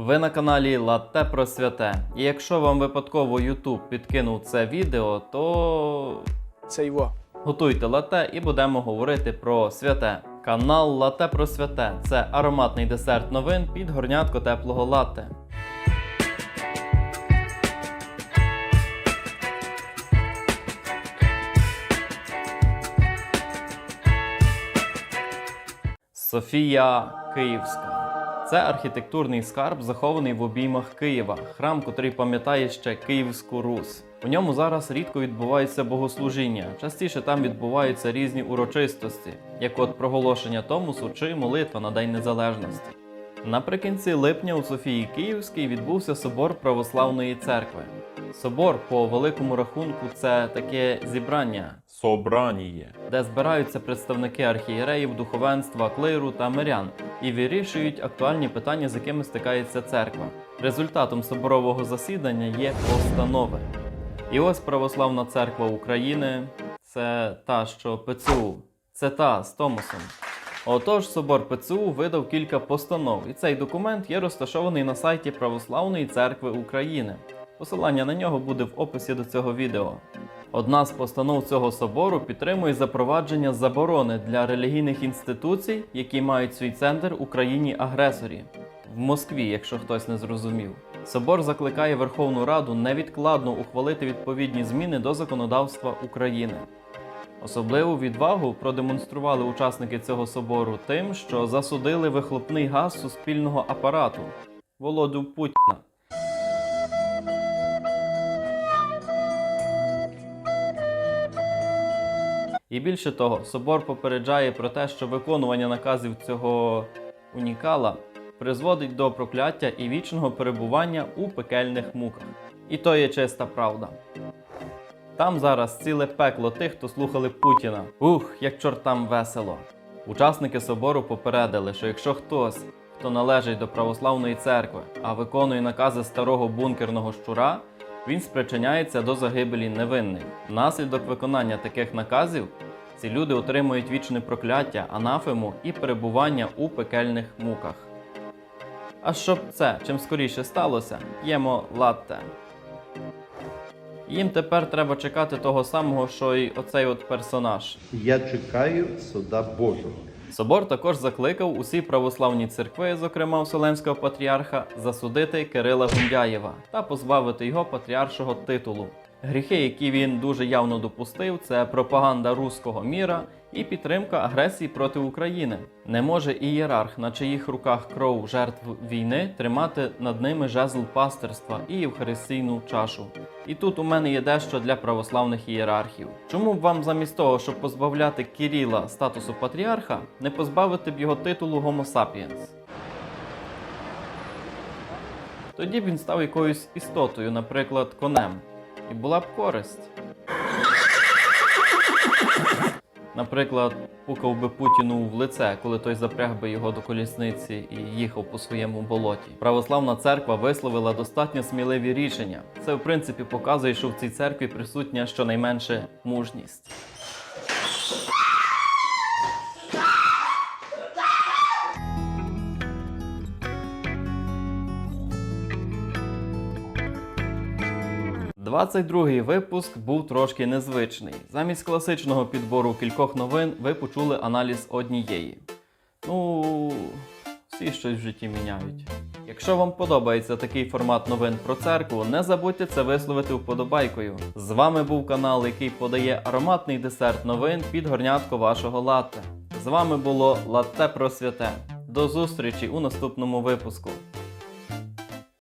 Ви на каналі Латте про святе. І якщо вам випадково YouTube підкинув це відео, то Це його. готуйте лате і будемо говорити про святе. Канал Лате про святе це ароматний десерт новин під горнятко теплого латте. Софія Київська. Це архітектурний скарб, захований в обіймах Києва, храм, котрий пам'ятає ще Київську Русь. У ньому зараз рідко відбуваються богослужіння. Частіше там відбуваються різні урочистості, як от проголошення Томусу чи молитва на День Незалежності. Наприкінці липня у Софії Київській відбувся собор Православної церкви. Собор, по великому рахунку, це таке зібрання, Собрание. де збираються представники архієреїв, духовенства, клиру та мирян і вирішують актуальні питання, з якими стикається церква. Результатом соборового засідання є постанови. І ось Православна церква України це та, що ПЦУ, це та з Томосом. Отож, собор ПЦУ видав кілька постанов, і цей документ є розташований на сайті Православної церкви України. Посилання на нього буде в описі до цього відео. Одна з постанов цього собору підтримує запровадження заборони для релігійних інституцій, які мають свій центр у країні-агресорі в Москві, якщо хтось не зрозумів. Собор закликає Верховну Раду невідкладно ухвалити відповідні зміни до законодавства України. Особливу відвагу продемонстрували учасники цього собору тим, що засудили вихлопний газ суспільного апарату Володю Путіна. І більше того, собор попереджає про те, що виконування наказів цього унікала призводить до прокляття і вічного перебування у пекельних муках. І то є чиста правда. Там зараз ціле пекло тих, хто слухали Путіна. Ух, як чортам весело. Учасники собору попередили, що якщо хтось, хто належить до православної церкви, а виконує накази старого бункерного щура, він спричиняється до загибелі невинних. Внаслідок виконання таких наказів ці люди отримують вічне прокляття, анафему і перебування у пекельних муках. А щоб це чим скоріше сталося, п'ємо латте. Їм тепер треба чекати того самого, що й оцей от персонаж. Я чекаю суда Божого. Собор також закликав усі православні церкви, зокрема Вселенського патріарха, засудити Кирила Гундяєва та позбавити його патріаршого титулу. Гріхи, які він дуже явно допустив, це пропаганда руського міра і підтримка агресії проти України. Не може ієрарх, на чиїх руках кров жертв війни, тримати над ними жезл пастирства і євхаристійну чашу. І тут у мене є дещо для православних ієрархів. Чому б вам замість того, щоб позбавляти Кіріла статусу патріарха, не позбавити б його титулу Homo sapiens? Тоді б він став якоюсь істотою, наприклад, конем, і була б користь. Наприклад, пукав би Путіну в лице, коли той запряг би його до колісниці і їхав по своєму болоті. Православна церква висловила достатньо сміливі рішення. Це, в принципі, показує, що в цій церкві присутня щонайменше мужність. Двадцять другий випуск був трошки незвичний. Замість класичного підбору кількох новин ви почули аналіз однієї. Ну, всі щось в житті міняють. Якщо вам подобається такий формат новин про церкву, не забудьте це висловити вподобайкою. З вами був канал, який подає ароматний десерт новин під горнятко вашого латте. З вами було Латте про святе. До зустрічі у наступному випуску.